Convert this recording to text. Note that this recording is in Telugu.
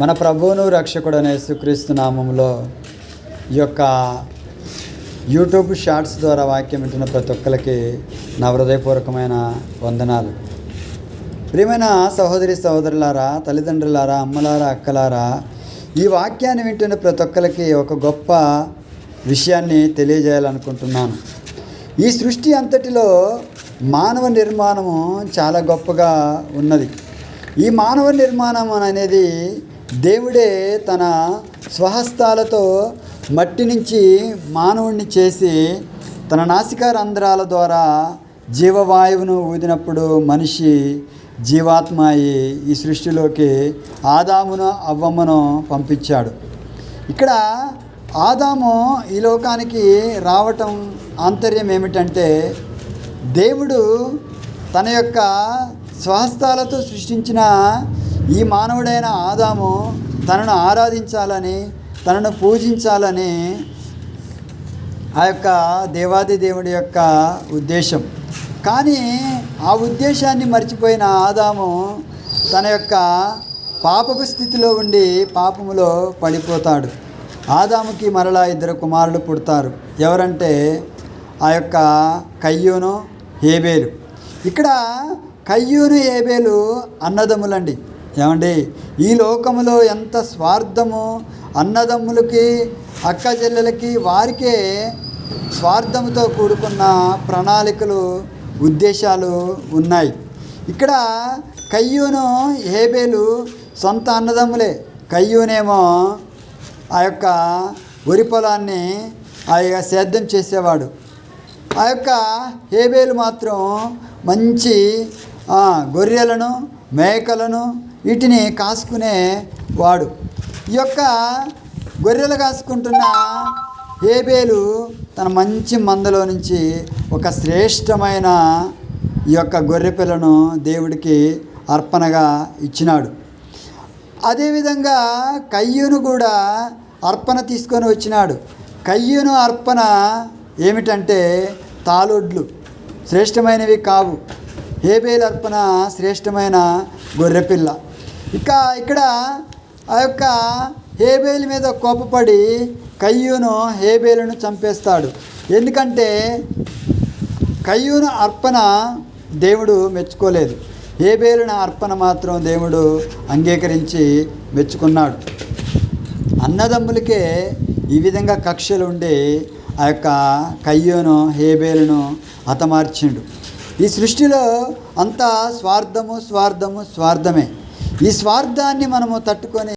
మన ప్రభువును రక్షకుడనే సుక్రీస్తు నామంలో ఈ యొక్క యూట్యూబ్ షార్ట్స్ ద్వారా వాక్యం వింటున్న ప్రతి ఒక్కరికి నా హృదయపూర్వకమైన వందనాలు. ప్రియమైన సహోదరి సహోదరులారా తల్లిదండ్రులారా అమ్మలారా అక్కలారా ఈ వాక్యాన్ని వింటున్న ప్రతి ఒక్కరికి ఒక గొప్ప విషయాన్ని తెలియజేయాలనుకుంటున్నాను. ఈ సృష్టి అంతటిలో మానవ నిర్మాణము చాలా గొప్పగా ఉన్నది. ఈ మానవ నిర్మాణం అనేది దేవుడే తన స్వహస్తాలతో మట్టి నుంచి మానవుణ్ణి చేసి తన నాసికా రంధ్రాల ద్వారా జీవవాయువును ఊదినప్పుడు మనిషి జీవాత్మ అయి ఈ సృష్టిలోకి ఆదామును అవ్వమ్మను పంపించాడు. ఇక్కడ ఆదాము ఈ లోకానికి రావటం ఆంతర్యం ఏమిటంటే దేవుడు తన యొక్క స్వహస్తాలతో సృష్టించిన ఈ మానవుడైన ఆదాము తనను ఆరాధించాలని తనను పూజించాలని ఆ యొక్క దేవాది దేవుడి యొక్క ఉద్దేశం. కానీ ఆ ఉద్దేశాన్ని మర్చిపోయిన ఆదాము తన యొక్క పాపపు స్థితిలో ఉండి పాపములో పడిపోతాడు. ఆదాముకి మరలా ఇద్దరు కుమారులు పుడతారు. ఎవరంటే ఆ యొక్క కయ్యూను హేబేలు. ఇక్కడ కయ్యూను హేబేలు అన్నదమ్ములండి. ఏమండి? ఈ లోకములో ఎంత స్వార్థము? అన్నదమ్ములకి అక్క చెల్లెలకి వారికే స్వార్థముతో కూడుకున్న ప్రణాళికలు ఉద్దేశాలు ఉన్నాయి. ఇక్కడ కయ్యూను హేబేలు సొంత అన్నదమ్ములే. కయ్యూనేమో ఆ యొక్క వరి పొలాన్ని ఆ యొక్క సేద్యం చేసేవాడు. ఆ యొక్క హేబేలు మాత్రం మంచి గొర్రెలను మేకలను వీటిని కాసుకునే వాడు. ఈ యొక్క గొర్రెలు కాసుకుంటున్న హేబేలు తన మంచి మందలో నుంచి ఒక శ్రేష్టమైన ఈ యొక్క గొర్రె పిల్లను దేవుడికి అర్పణగా ఇచ్చినాడు. అదేవిధంగా కయ్యూను కూడా అర్పణ తీసుకొని వచ్చినాడు. కయ్యూను అర్పణ ఏమిటంటే తాళొడ్లు శ్రేష్టమైనవి కావు. హేబేలు అర్పణ శ్రేష్టమైన గొర్రెపిల్ల ఇక ఇక్కడ ఆ యొక్క హేబేలు మీద కోపపడి కయ్యూను హేబేలును చంపేస్తాడు. ఎందుకంటే కయ్యూను అర్పణ దేవుడు మెచ్చుకోలేదు. హేబేలున అర్పణ మాత్రం దేవుడు అంగీకరించి మెచ్చుకున్నాడు. అన్నదమ్ములకే ఈ విధంగా కక్షలు ఉండి ఆ యొక్క కయ్యూను హేబేలును హతమార్చిండు. ఈ సృష్టిలో అంతా స్వార్థము స్వార్థము స్వార్థమే. ఈ స్వార్థాన్ని మనము తట్టుకొని